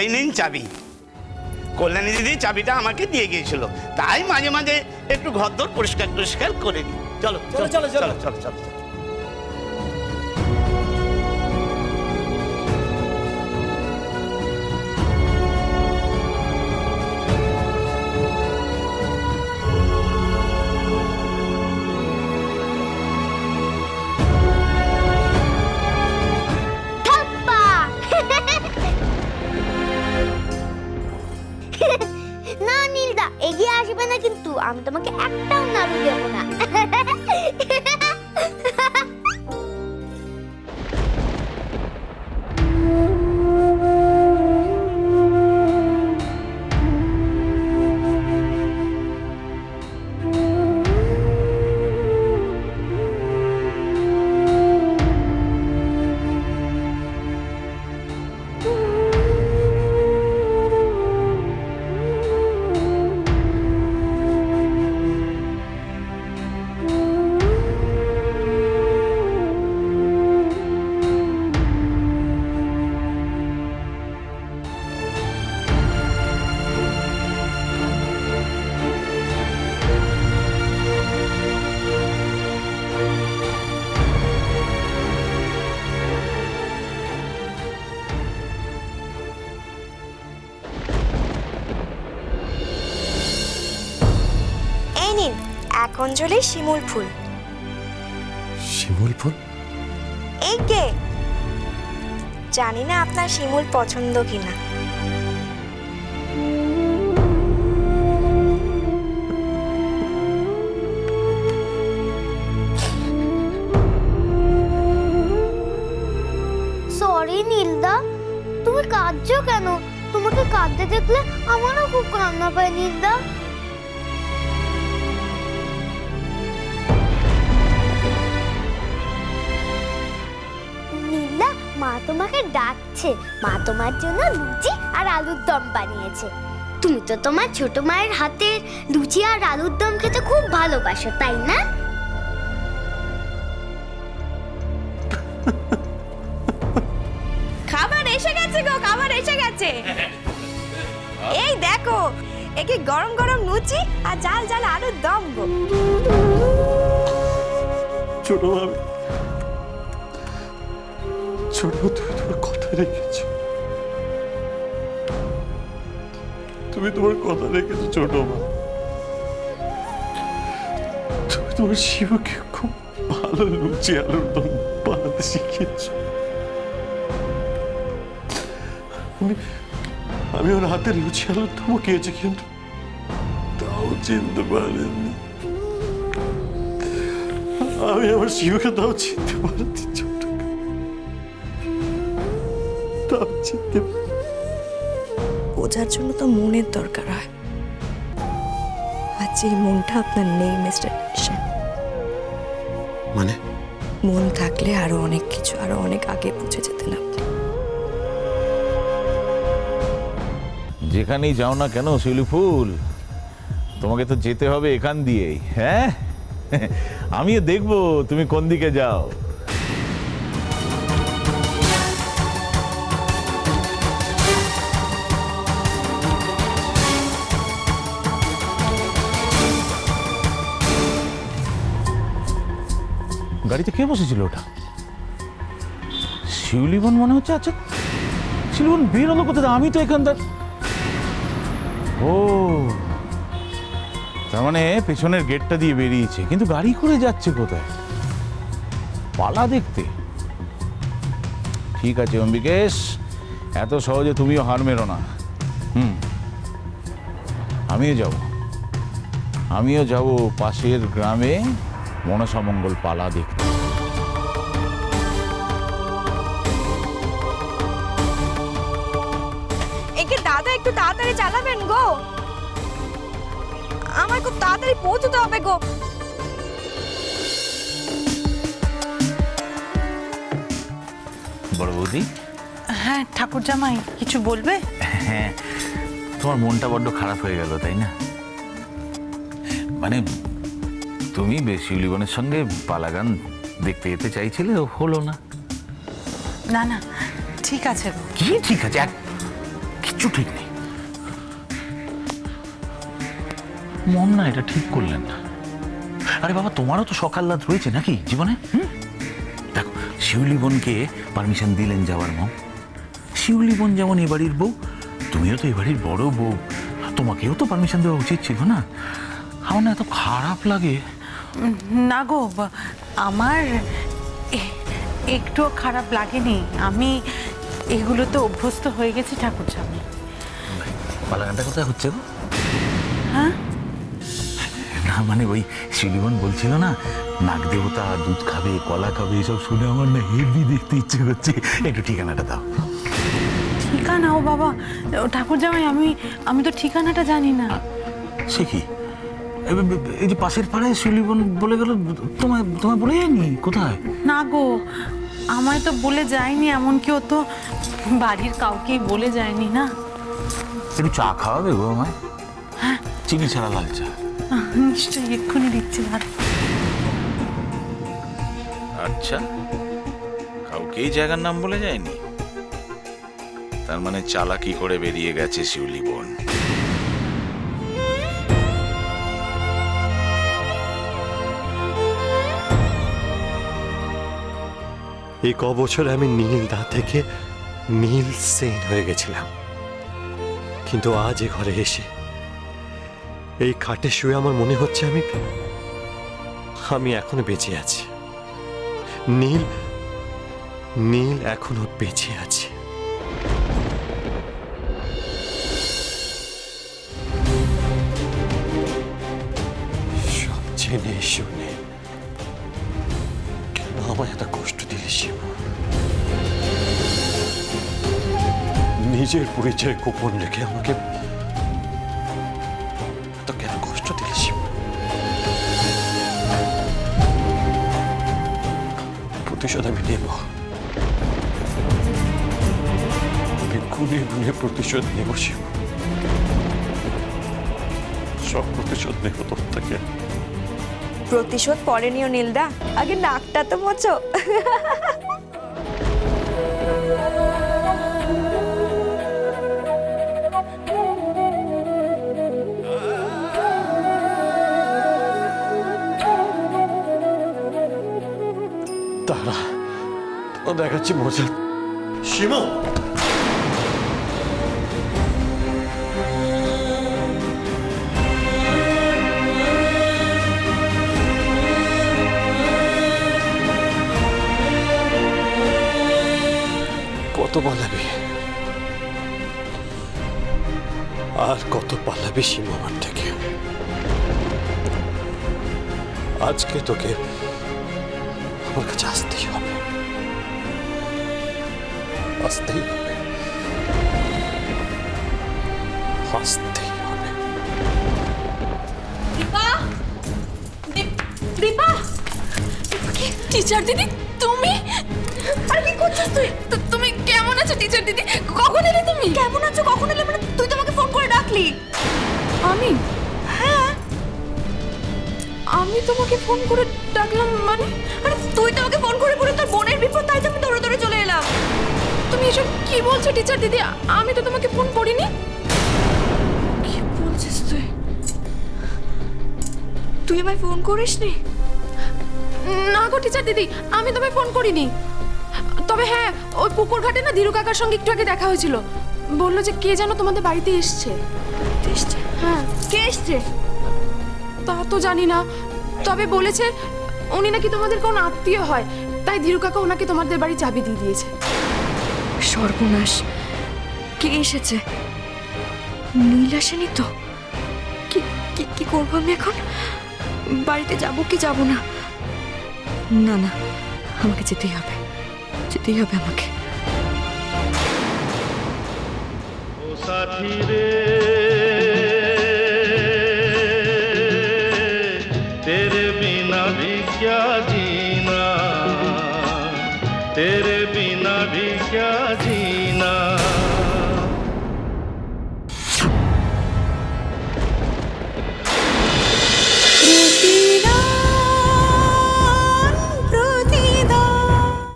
এই নিন চাবি। কল্যাণী দিদি চাবিটা আমাকে দিয়ে গিয়েছিল। তাই মাঝে মাঝে একটু ঘর ঘরদোর পরিষ্কার টরিষ্কার করে নিই চলো চলো, চলো, চলো। চলো চলো। এই নিন এক অঞ্জলি শিমুল ফুল। শিমুল ফুল? এই কে? জানি না আপনার শিমুল পছন্দ কিনা। সরি নীলদা। তুমি কাঁদছো কেন? তোমাকে কাঁদতে দেখলে আমারও খুব কান্না পায় নীলদা। তোমাকে ডাকছে। মা তোমার জন্য লুচি আর আলুর দম বানিয়েছে। তুমি তো তোমার ছোট মায়ের হাতে লুচি আর আলুর দম খেতে খুব ভালোবাসো তাই না? খাবার এসে গেছে গো খাবার এসে গেছে। এই দেখো একে গরম গরম লুচি আর জাল জাল আলুর দম গো। ছোট ভাবে তুমি তোমার কথা রেখেছো। তুমি তোমার কথা রেখেছো ছোট মা। তুমি তোমার শিবকে খুব ভালো লুচি আলুর দম বানাতে শিখিয়েছো। আমি আমি ওর হাতের লুচি আলুর দমও খেয়েছি কিন্তু তাও চিনতে পারিনি। আমি আমার শিবকে তাও চিনতে পারছি তাও চিনতে বোঝার জন্য তো মনের দরকার হয়। আর যে মনটা আপনার নেই মিস্টার মানে? মন থাকলে আরও অনেক কিছু আরও অনেক আগে পৌঁছে যেতেন আপনি। যেখানেই যাও না কেন শিউলি ফুল? তোমাকে তো যেতে হবে এখান দিয়েই হ্যাঁ? আমিও দেখব তুমি কোন দিকে যাও। গাড়িতে কে বসেছিল ওটা? শিউলিবন মনে হচ্ছে? আচ্ছা শিউলিবন বেরোলো কোথায়? আমি তো এখানকার। ও, তার মানে পেছনের গেটটা দিয়ে বেরিয়েছে, কিন্তু গাড়ি করে যাচ্ছে কোথায়? পালা দেখতে। ঠিক আছে, অম্বিকেশ, এত সহজে তুমিও হার মেরো না। হুম, আমিও যাব। আমিও যাব পাশের গ্রামে। মনসামঙ্গল পালা দেখতে। একে দাদা একটু তাড়াতাড়ি চালাবেন গো। আমার খুব তাড়াতাড়ি পৌঁছতে হবে গো। বড় বৌদি? হ্যাঁ ঠাকুর জামাই কিছু বলবে? হ্যাঁ তোমার মনটা বড্ড খারাপ হয়ে গেল তাই না? মানে তুমি শিউলিবনের সঙ্গে পালাগান দেখতে যেতে চাইছিলে ও হলো না। না না ঠিক আছে কি ঠিক আছে? এক- কিচ্ছু ঠিক নেই। মন না এটা ঠিক করলেন না। আরে বাবা তোমারও তো সকাল্লাদ রয়েছে নাকি জীবনে? দেখো শিউলি বোনকে পারমিশন দিলেন যাওয়ার মম শিউলি বোন যেমন এ বাড়ির বউ তুমিও তো এ বাড়ির বড় বউ। তোমাকেও তো পারমিশন দেওয়া উচিত ছিল না। আমার না এত খারাপ লাগে। না গো আমার একটুও খারাপ লাগেনি। আমি এগুলো তো অভ্যস্ত হয়ে গেছি ঠাকুর জামাই পালাগানটা কোথায় হচ্ছে গো? হ্যাঁ? না মানে ওই শিলিবন বলছিল না নাগ দেবতা দুধ খাবে কলা খাবে এসব শুনে আমার না হেভি দেখতে ইচ্ছে করছে। একটু ঠিকানাটা দাও। ঠিকানা ও বাবা ঠাকুর জামাই আমি আমি তো ঠিকানাটা জানি না। সে কি? এই যে পাশের পাড়ায় শিলিবন বলে গেল তোমায় তোমায় বলে যায়নি? কোথায়? না গো আমায় তো বলে যায়নি এমনকি ও তো বাড়ির কাউকেই বলে যায়নি না। একটু চা খাওয়াবে গো আমায়? চিনি ছাড়া লাল চা। নিশ্চয়ই এক্ষুনি দিচ্ছি ভাত। আচ্ছা কাউকে এই জায়গার নাম বলে যায়নি? তার মানে চালাকি করে বেরিয়ে গেছে শিউলি বোন। এই ক বছরে আমি নীল দা থেকে নীল সেন হয়ে গেছিলাম। কিন্তু আজ এ ঘরে এসে এই খাটে শুয়ে আমার মনে হচ্ছে আমি আমি এখনও বেঁচে আছি। নীল নীল এখনও বেঁচে আছে। সব শুনে কেন এত কষ্ট নিজের পরিচয় গোপন রেখে আমাকে এত কেন কষ্ট দিলে প্রতিশোধ আমি নেব। আমি গুনে গুনে প্রতিশোধ নেব শিব। সব প্রতিশোধ নেব তোর থেকে। প্রতিশোধ পরে নিও নীলদা। আগে নাকটা তো মোচো তারা দেখাচ্ছি মজা। সীমা সীমা আমার থেকে। আজকে তোকে আমার কাছে আসতেই হবে। আসতেই হবে। আসতেই হবে। দীপা! টিচার দিদি তুমি? আরে কি করছিস তুই? তুমি কেমন আছো টিচার দিদি? কখন এলে তুমি? কেমন আছো? কখন এলে মানে তুই তো আমাকে ফোন করে ডাকলি। আমি? হ্যাঁ। আমি তোমাকে ফোন করে ডাকলাম মানে? আরে তুই তো আমাকে ফোন করে বলে তোর বোনের বিপদ, তাই তো আমি দৌড়ে দৌড়ে চলে এলাম। তুমি এসব কি বলছো, টিচার দিদি? আমি তো তোমাকে ফোন করিনি। কি বলছিস তুই? তুই আমায় ফোন করিসনি? না গো টিচার দিদি, আমি তোমায় ফোন করিনি। তবে হ্যাঁ ওই পুকুর ঘাটে না, ধীরু কাকার সঙ্গে একটু আগে দেখা হয়েছিল। বলল যে কে যেন তোমাদের বাড়িতে এসছে। এসছে? হ্যাঁ। কে এসছে? তা তো জানি না। তবে বলেছে উনি নাকি তোমাদের কোন আত্মীয় হয় তাই ধীরু কাকা ওনাকে তোমাদের বাড়ি চাবি দিয়ে দিয়েছে। সর্বনাশ। কে এসেছে? নীল আসেনি তো? কি কি- কি করব আমি এখন? বাড়িতে যাব কি যাব না? না না আমাকে যেতেই হবে। যেতেই হবে আমাকে। साथी रे। तेरे बिना भी क्या जीना? तेरे बिना भी क्या जीना?